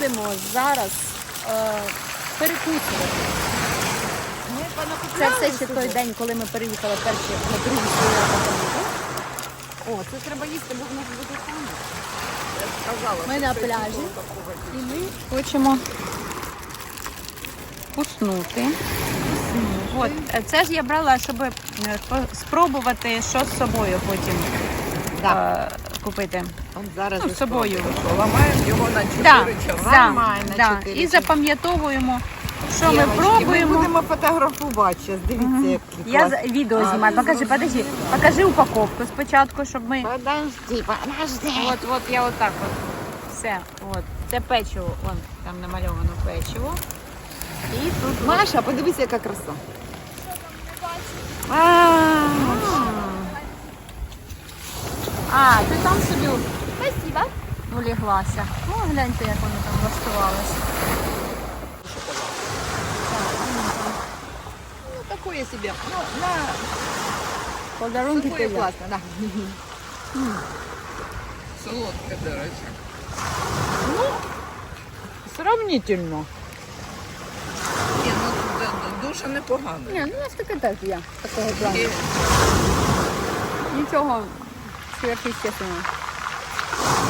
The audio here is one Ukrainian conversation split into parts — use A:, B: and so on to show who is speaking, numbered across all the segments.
A: будемо зараз е, перекусувати. Це все ще той день, коли ми переїхали перші на свій апартамент.
B: О, це треба їсти, бо в нас буде саме. Сказала,
A: Ми на пляжі. І ми хочемо уснути.
C: От, це ж я брала, щоб е, спробувати, що з собою потім е, купити.
B: От зараз
C: Ну, з собою.
B: Ламаємо його на 4
C: Да,
B: часа.
C: да,
B: Ламаємо на 4
C: І
B: часа.
C: запам'ятовуємо, що ми
B: Дівочки, Ми
C: пробуємо.
B: будемо фотографувати зараз. Дивіться, які
C: Я
B: класні.
C: за- відео знімаю. Покажи, подожди. Покажи упаковку спочатку, щоб ми.
B: Подожди, подожди.
C: От, от я отак от. Все. От. Це печиво. Вон там намальовано печиво. І тут
B: Маша, подивися, яка краса.
C: А, ти там собі Спасибо. уліглася. О, гляньте, як вони там влаштувалися.
B: Ну, такое себе. Ну, на
A: Подарунки
B: такое класно, да. Солодке, до речі. Ну, сравнительно. Ні, ну д- д- дуже непогано.
A: Ні, ну у нас таке теж є, такого плану.
B: І
A: Нічого сверхъестественного.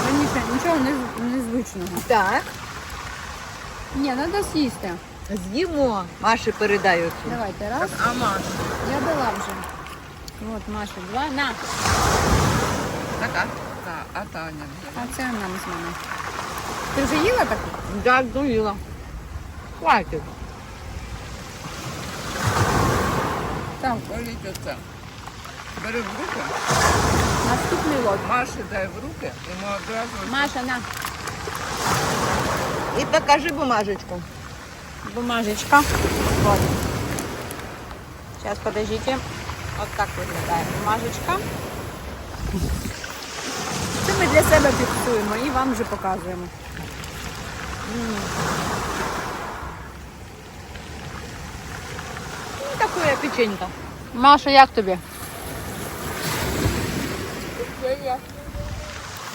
A: Раніше нічого не- незвичного.
B: Так,
A: Ні, треба з'їсти.
B: з'їмо. Маші передаю цю.
A: Давайте, раз.
B: А Маша?
A: Я дала вже. От, Маша, два. На.
B: Така. Так, а Таня?
A: А це нам з мамою. Ти вже їла таку?
B: Да, доїла. Хватить.
A: Так,
B: Політь оце. Бери в руки,
A: наступний лот.
B: Маші дай в руки, і ми одразу...
A: Маша, на.
B: І покажи бумажечку.
C: Бумажечка. Вот. Сейчас, подождите. Вот так виглядає бумажечка.
A: Це ми для себе фіксуємо і вам вже показуємо.
B: Ну, такое печенька.
A: Маша, як тобі?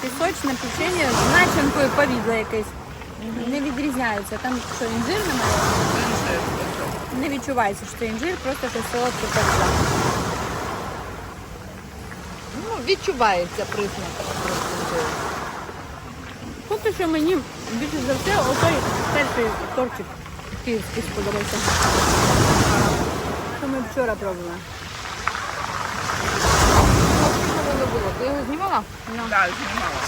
A: Пісочне печення з начинкою повідло якесь. Не відрізняється. Там що інжир немає? Не відчувається, що це інжир, просто що солодке повідло.
B: Ну, відчувається присмак.
A: Поки що мені більше за все отой перший тортик київський сподобався. Що ми вчора пробували.
B: Що воно було? Ти його знімала?
A: Ну.
B: Так, знімала.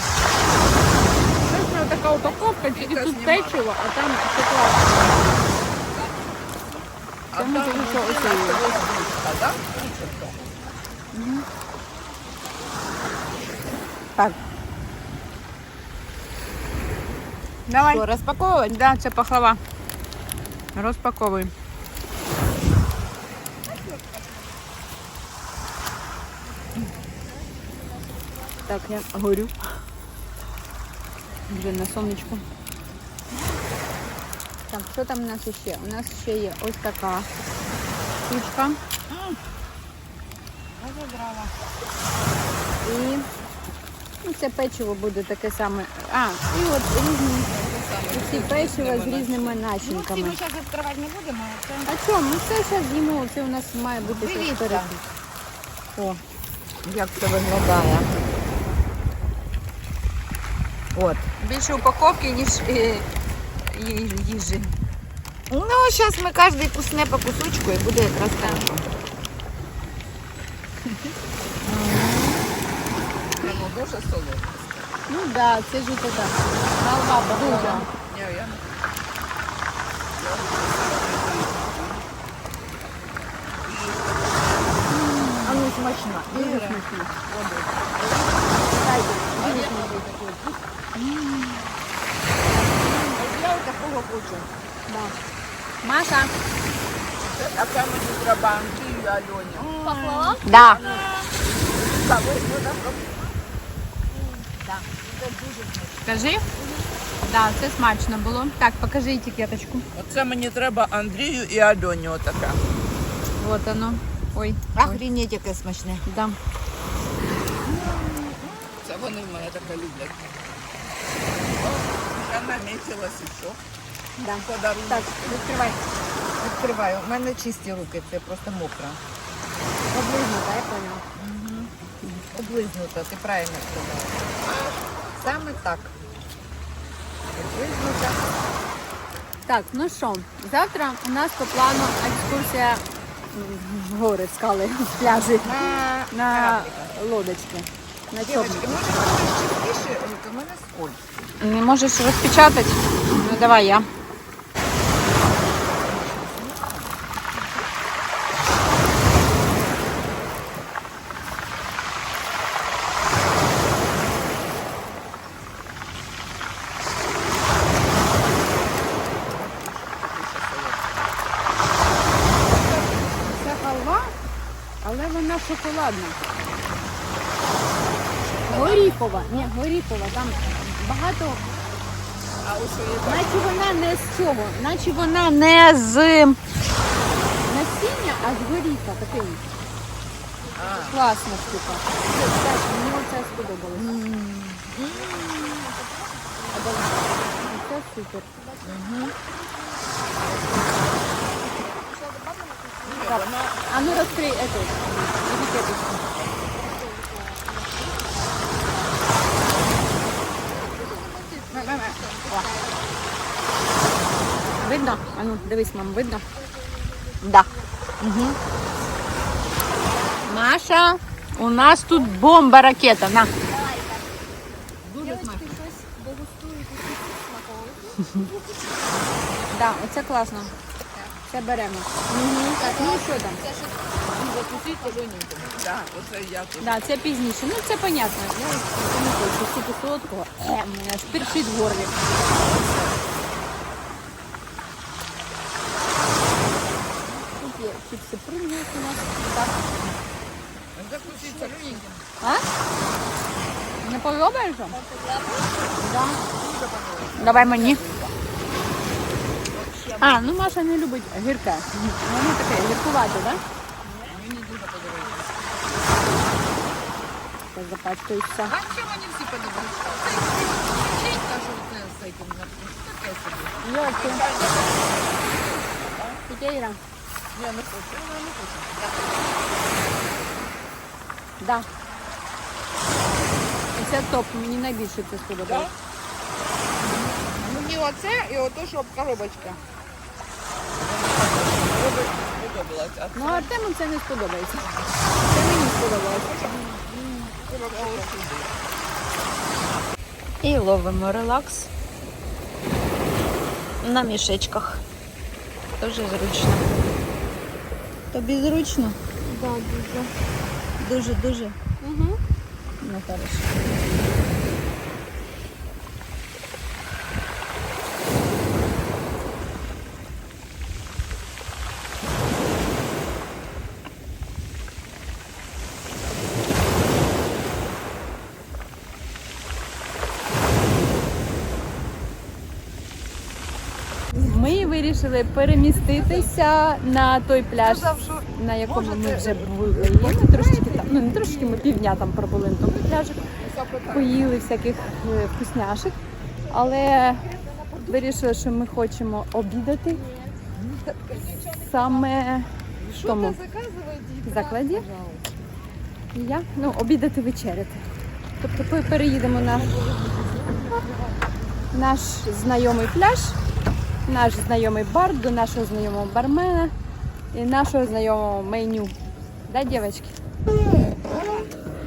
A: Точно така упаковка, тільки
B: Віка
A: тут
B: знімала.
A: печиво, а там шоколад.
B: А
A: Це ми
B: там
A: тільки що
B: внутрі
A: оце їли.
B: наша розбивка, да?
A: Так.
C: Давай.
B: Що, розпаковувати?
C: Да, це пахлава. Розпаковуй.
A: Так, я горю. Вже на сонечку. Так, що там у нас ще? У нас ще є ось така штучка. І ну, це печиво буде таке саме. А, і от різні ці печива з різними начинками.
C: Ну, зараз відкривати не будемо. Це...
A: А що, ми все зараз з'їмо, це у нас має бути щось перед. О,
B: Як це виглядає? От.
C: Більше упаковки, ніж е, їжі.
B: Ну, зараз ми кожен кусне по кусочку і буде якраз хорошо. Воно дуже солодке.
A: ну так, да, це ж така. Халва похожа.
B: Ні, я не.
A: А ну смачно. Дуже
B: Дуже
A: смачно.
B: Я такого хочу.
A: Да. Маша.
B: А там мені треба Андрію Альоні.
A: Пахлава?
C: Да.
B: Так, Так, це смачно.
C: Скажи. Да, це смачно було. Так, покажи етикеточку.
D: Оце мені треба Андрію і Альоні отаке.
C: Вот оно. Ой.
B: Охренеть, яке смачне.
C: Да.
D: Це вони в мене таке люблять. О, я на наметилось еще.
A: Да.
D: Подарунок.
A: Так, відкривай.
B: Відкриваю. У мене чисті руки, це просто мокро.
A: Облизнута, я поняла.
B: Облизнуто, ти правильно сказала. Саме так. Облизнуто.
A: Так, ну що, завтра у нас по плану екскурсія в гори, в скали, в пляжі
B: На,
A: на лодочки. На
B: може у мене скользко.
C: Не можеш розпечатати? Ну давай я.
A: Це халва, але вона шоколадна. Горіхова. Ні, горіхова. Там багато. Наче вона не з цього, наче вона
C: Не з
A: насіння, а з горіха такий. Класна штука. Мені оце сподобалось. Це супер. А ну розкрий эту Видно? А ну, дивись, мам, видно?
C: Да. Угу. Маша, у нас тут бомба ракета. На.
A: Так, да, оце класно. Це беремо. Так, ну і що там?
D: Да, уже я тут.
A: Да, це пізніше. Ну це понятно. Я не хочу стільки солодкого. Е, мене аж першить в горлі. Тут є чіпси прийняти у нас. Так.
B: Закуситься люленьким.
A: А? Не подобається? Да.
C: Давай мені.
A: А, ну Маша не любить гірке. Воно таке гіркувате, так? Да?
B: Мені дуже подобається.
A: Я запачкаюся.
B: А чим вони всі подобаються? Це печенька, що з цим, таке собі?
A: Йоки. Тетя
D: Я не хочу.
A: Да. Це топ, мені найбільше це сподобалось.
D: Мені оце і ото, щоб коробочка. Коробочка
A: Ну, Артему це не сподобається. Це мені сподобалось.
C: І ловимо релакс на мішечках. Дуже зручно. Тобі зручно?
A: Да, дуже.
C: Дуже, дуже.
A: Угу.
C: Ну, хорошо.
A: Ми вирішили переміститися на той пляж, на якому ми вже були. Ми трошечки там, ну не трошечки, ми півдня там пробули на тому пляжі, поїли всяких е, вкусняшок, але вирішили, що ми хочемо обідати саме в тому закладі. І я, ну, обідати вечеряти. Тобто ми переїдемо на наш знайомий пляж, наш знайомий бар до нашого знайомого бармена і нашого знайомого меню. Да, дівчатки?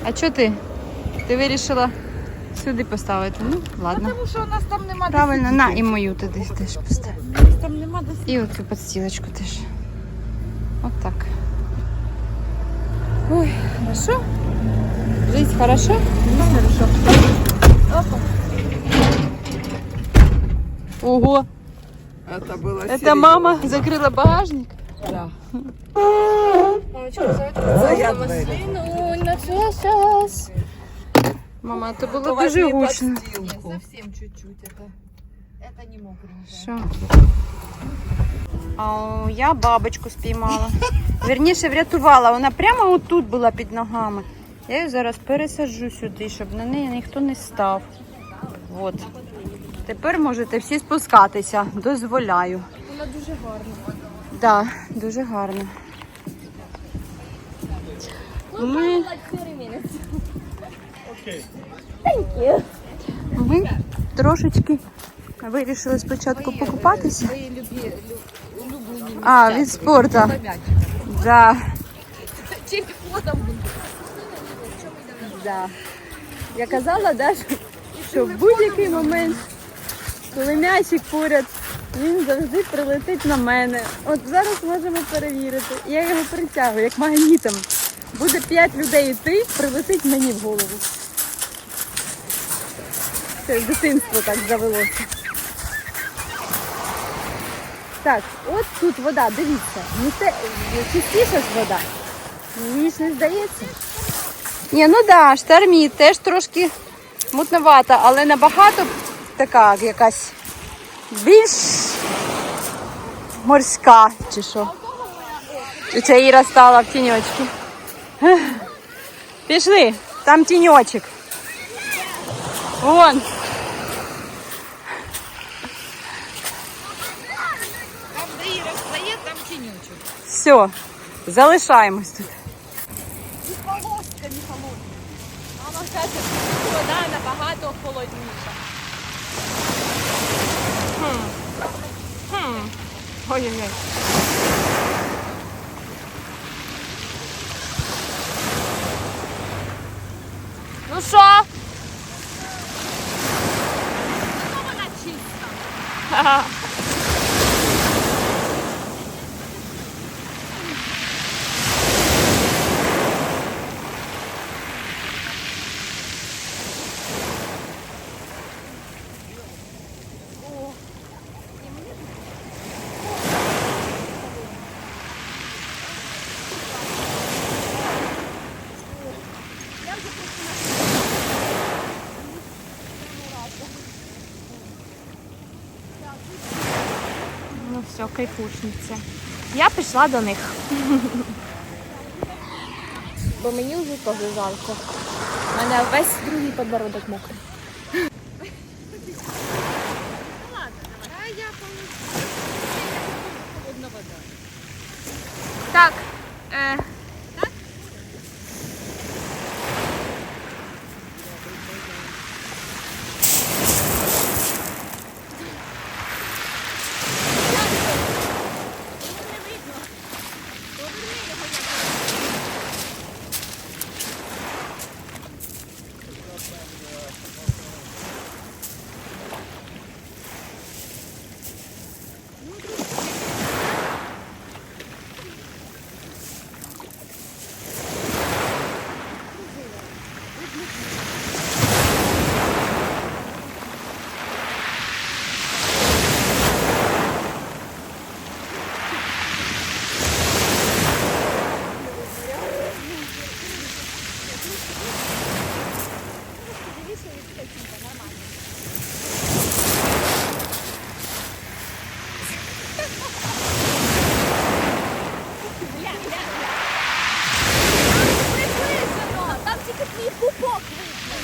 C: А що ти? Ти вирішила сюди поставити? Ну, ладно.
B: Тому що у нас там нема
C: Правильно, на і мою туди теж постав.
B: там нема де
C: І оцю підстілочку теж. От так. Ой, хорошо. Жизнь хорошо? Жизнь хорошо. Ого,
D: Это было
C: это мама закрыла багажник.
D: Да.
C: Мама, це було дуже гучно.
B: Совсем чуть-чуть. Это, это не мокренько.
C: Що? А я бабочку спіймала. Вірніше врятувала. Вона прямо отут була під ногами. Я її зараз пересаджу сюди, щоб на неї ніхто не став. От.
A: Тепер можете всі спускатися. Дозволяю.
C: Вона дуже гарна.
A: Так, да, дуже гарно. Ми... Ми трошечки вирішили спочатку покупатися. А, від спорту. Да, да. Я казала, да, що в будь-який момент, коли м'ячик поряд, він завжди прилетить на мене. От зараз можемо перевірити. Я його притягую, як магнітом. Буде п'ять людей йти, прилетить мені в голову. Це з дитинства так завелося. Так, от тут вода, дивіться. Не те, чистіша ж вода. Мені ж не здається. Ні, ну да, штормі теж трошки мутновата, але набагато така якась більш морська, чи що. Чи це Іра стала в тіньочки. Ех. Пішли, там тіньочок. Вон.
B: Там, де Іра встає, там тінючок.
A: Все, залишаємось тут.
C: Мама каже, що вода набагато холодніша.
A: Ой-ой-ой.
C: Ну що? Вона кайфушниця. Я пішла до них. Бо мені вже теж жалко. У мене весь другий подбородок мокрий. Так. Е, Там тільки твій пупок видно.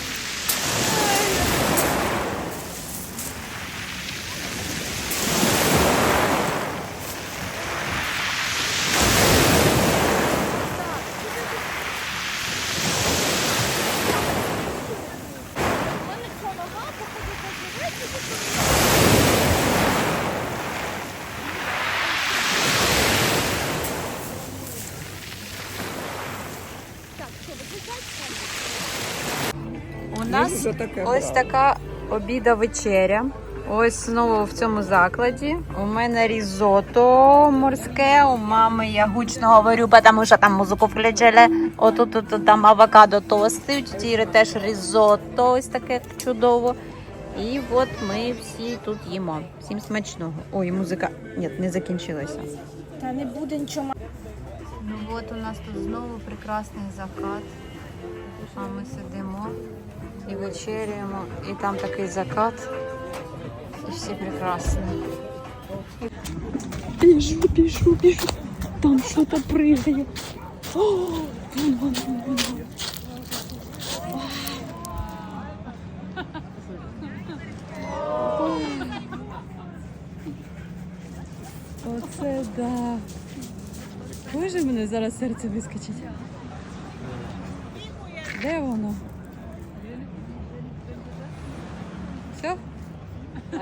A: У нас
D: таке
A: ось така обіда вечеря. Ось знову в цьому закладі. У мене різото морське, у мами я гучно говорю, тому що там музику включили. Отут от, там авокадо тости, у тіри теж різото, ось таке чудово. І от ми всі тут їмо. Всім смачного. Ой, музика. Ні, не закінчилася.
C: Та не буде нічого.
A: Ну от у нас тут знову прекрасний закат. А ми сидимо і вечеряємо, і там такий закат, і всі прекрасні. Біжу, біжу, пішу. Там щось пригає. О, вон, вон, вон, вон. Оце да. Боже, мене зараз серце вискочить. Де воно?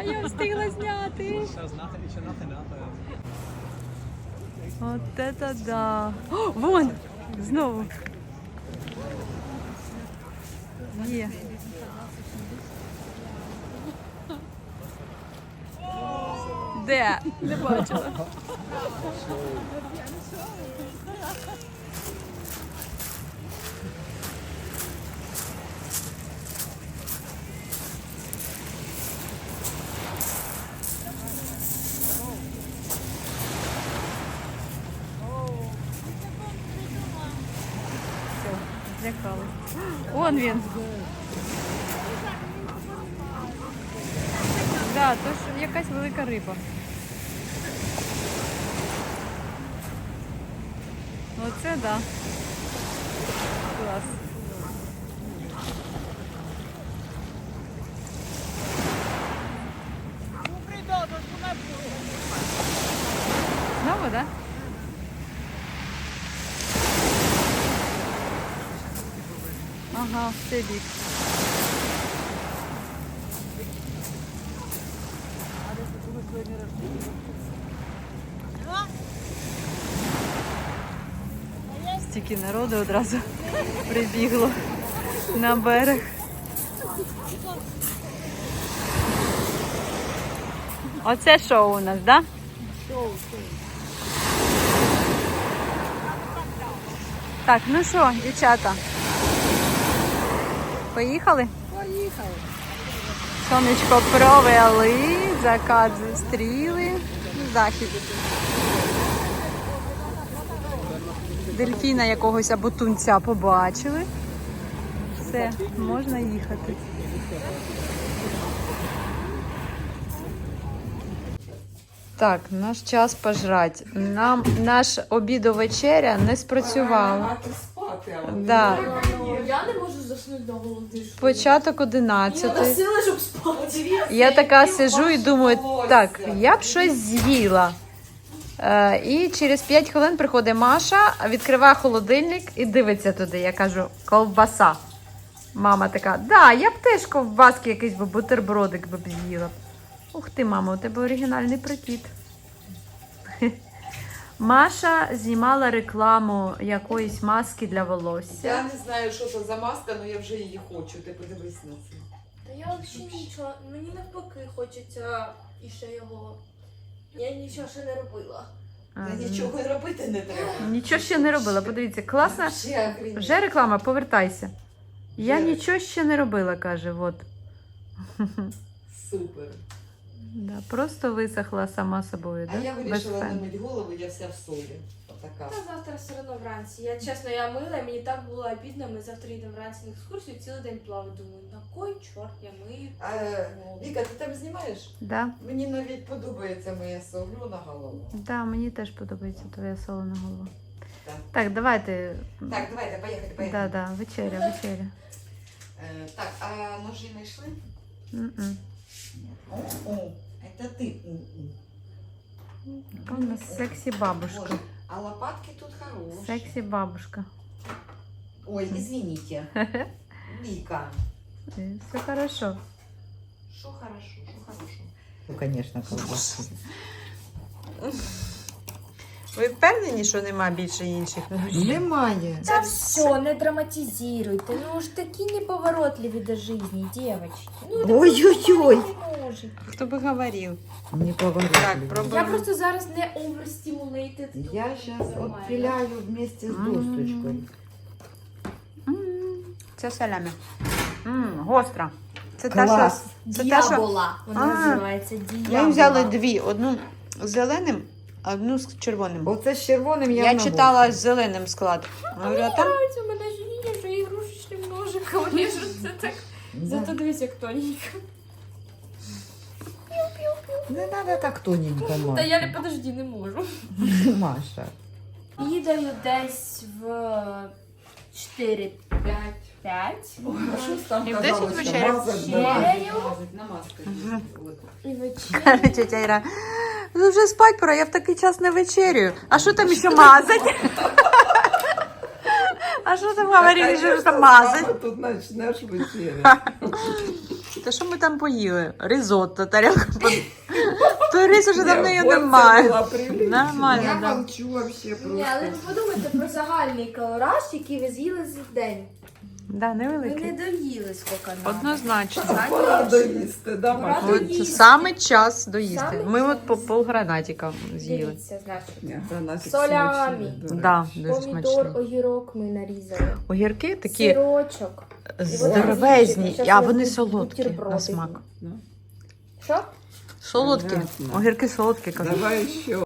A: Я встигла зняти. От це да. О, вон! Знову. Є. Де? Не бачила. Все, злякались. Вон він. Да, то ж якась велика риба. Оце да. Клас. Знову, да? Ага, в бік. Стільки народу одразу прибігло на берег. Оце шоу у нас? Да? Так, ну що, дівчата? Поїхали?
B: Поїхали.
A: Сонечко провели, закат зустріли, захід. Дельфіна якогось або тунця побачили. Все, можна їхати. Так, наш час пожрати. Нам наш обідо-вечеря не спрацювала. Да.
E: Я не можу заснути до голоди.
A: Початок 11.
E: сили, щоб спати.
A: Я така сижу і думаю, так, я б щось з'їла. Е, і через 5 хвилин приходить Маша, відкриває холодильник і дивиться туди. Я кажу, ковбаса. Мама така, да, я б теж ковбаски якийсь би бутербродик би б з'їла. Ух ти, мама, у тебе оригінальний прикид. Маша знімала рекламу якоїсь маски для волосся.
D: Я не знаю, що це за маска, але я вже її хочу. Ти подивись на це.
E: Та я взагалі нічого, мені навпаки хочеться іще його. Я нічого ще не робила.
A: А,
D: Та нічого й робити не треба.
A: Нічого ще не робила. Подивіться, класна.
D: Ще.
A: Вже реклама, повертайся. Я
D: Є.
A: нічого ще не робила, каже. От.
D: Супер.
A: Да, просто висохла сама собою,
D: А
A: да?
D: я вирішила не
A: фен.
D: голову, я вся в солі. Отака.
E: Та завтра все одно вранці. Я чесно, я мила, і мені так було обідно. Ми завтра йдемо вранці на екскурсію, цілий день плавати. Думаю, на кой чорт я мию?
D: А, Віка, ти там знімаєш?
A: Да?
D: Мені навіть подобається моя солю на голову.
A: Да, мені теж подобається твоя солона голова.
D: Так.
A: Так, давайте.
D: Так, давайте, поїхали,
A: Да,
D: поїхали.
A: да, вечеря, вечеря.
D: Е, так, а ножі знайшли?
A: М-м.
D: О, це ти.
A: Яка у нас сексі бабушка.
D: Боже, а лопатки тут хороші.
A: Сексі бабушка.
D: Ой, извините. Вика.
A: Е, Все хорошо.
D: Що хорошо, що хорошо.
F: Ну, конечно, колбаски.
A: Ви впевнені, що нема більше інших?
F: Немає.
E: Та все, не драматизируйте. Ну ж такі неповоротливі до життя, дівчатки. Ну,
F: Ой-ой-ой.
E: не.
A: Хто би говорив?
F: Не поворот.
A: Так,
E: Я
A: пробуємо.
E: просто зараз не overstimulated.
F: Я сейчас
E: Нормально.
F: отпиляю вместе с
A: М.
F: досточкой.
A: М, Це салями. М, Гостра. Це та,
F: Клас.
A: що, це та, що
E: Діабола. Вона
A: А.
E: називається діабола.
A: Ми взяли дві: одну з зеленим, одну з червоним.
F: Оце з червоним я,
A: Я читала з зеленим склад. Говорю, а там
E: У мене ж є вже ігрушечний ножик, вони ж це так. Зато дивись, як тоненько.
F: Не надо так тоненько,
E: Та
F: Маша.
E: я не подожди, не можу.
F: Маша.
E: Їдаю десь в 4 5 5
D: що там
A: І в
D: казалось,
A: 10
D: що
A: вечеря.
D: мазать,
E: Вечеря.
D: да, намазка.
E: І
A: Іра Ну вже спать пора, я в такий час не вечерюю. А що там ще мазать? А що там говорили, що там мазать?
D: Тут почнеш вечеря.
A: Та що ми там поїли? Ризотто, тарілку. То рис уже давно її немає. Нормально,
D: Я
A: да.
D: молчу вообще
E: Ні, але
D: просто.
E: ви подумайте про загальний калораж, який ви з'їли за день.
A: Да,
E: Ви не доїли скільки надо.
A: Однозначно.
D: Пора доїсти, да,
E: Пора
D: Маша?
E: доїсти.
A: От саме час доїсти.
E: Саме
A: Ми от по
E: час.
A: полгранатика з'їли.
E: Дивіться, значить.
D: Ні, гранатик
E: Солями.
D: смачний, до речі.
A: Да, дуже
E: Помідор,
A: смачно.
E: огірок ми нарізали.
A: Огірки такі
E: Сирочок.
A: здоровезні, а вони солодкі на смак.
E: будемо. Що?
A: Солодкі.
D: Понятно.
A: Огірки солодкі, кажуть.
D: Давай ще